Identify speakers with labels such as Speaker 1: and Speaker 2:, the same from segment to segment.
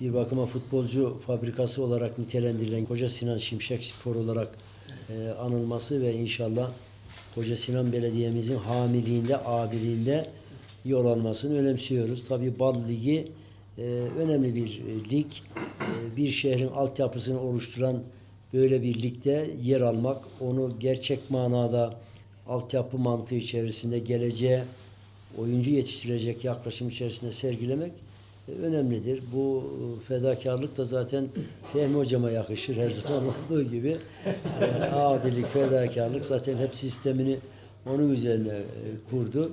Speaker 1: bir bakıma futbolcu fabrikası olarak nitelendirilen Koca Sinan Şimşek Spor olarak e, anılması ve inşallah Koca Sinan Belediye'mizin hamiliğinde, abiliğinde yol almasını önemsiyoruz. Tabii Bal Ligi e, önemli bir e, lig. E, bir şehrin altyapısını oluşturan böyle bir ligde yer almak, onu gerçek manada altyapı mantığı içerisinde geleceğe oyuncu yetiştirecek yaklaşım içerisinde sergilemek önemlidir. Bu e, fedakarlık da zaten Fehmi Hocama yakışır her zaman olduğu gibi. E, Abilik, fedakarlık zaten hep sistemini onun üzerine e, kurdu.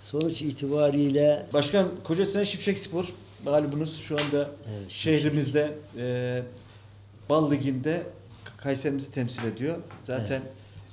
Speaker 1: Sonuç itibariyle
Speaker 2: Başkan Kocasinan Şimşek Spor malumuz şu anda
Speaker 1: Evet,
Speaker 2: şehrimizde e, Bal Ligi'nde Kayserimizi temsil ediyor. Zaten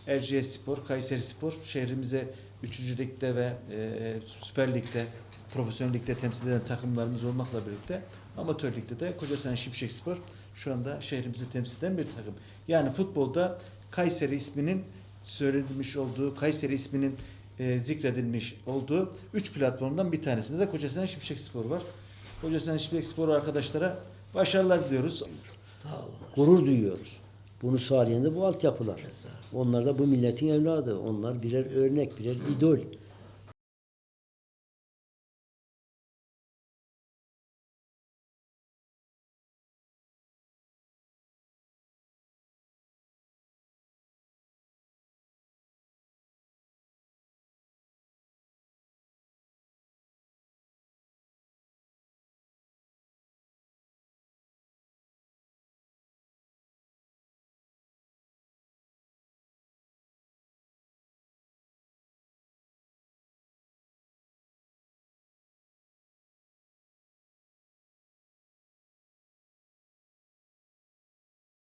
Speaker 2: Erciyes Spor, Kayseri Spor şehrimize 3. ligde ve e, Süper Lig'de profesyonel ligde temsil eden takımlarımız olmakla birlikte amatör ligde de Kocasinan Şimşek Spor şu anda şehrimizi temsil eden bir takım. Yani futbolda Kayseri isminin söylenilmiş olduğu, Kayseri isminin e, zikredilmiş olduğu 3 platformdan bir tanesinde de Kocasinan Şimşek Spor var. Kocasinan Şimşek Spor arkadaşlara başarılar diliyoruz.
Speaker 3: Sağ olun.
Speaker 1: gurur duyuyoruz. Bunu sağlayan da bu altyapılar. Onlar da bu milletin evladı. Onlar birer örnek, birer idol.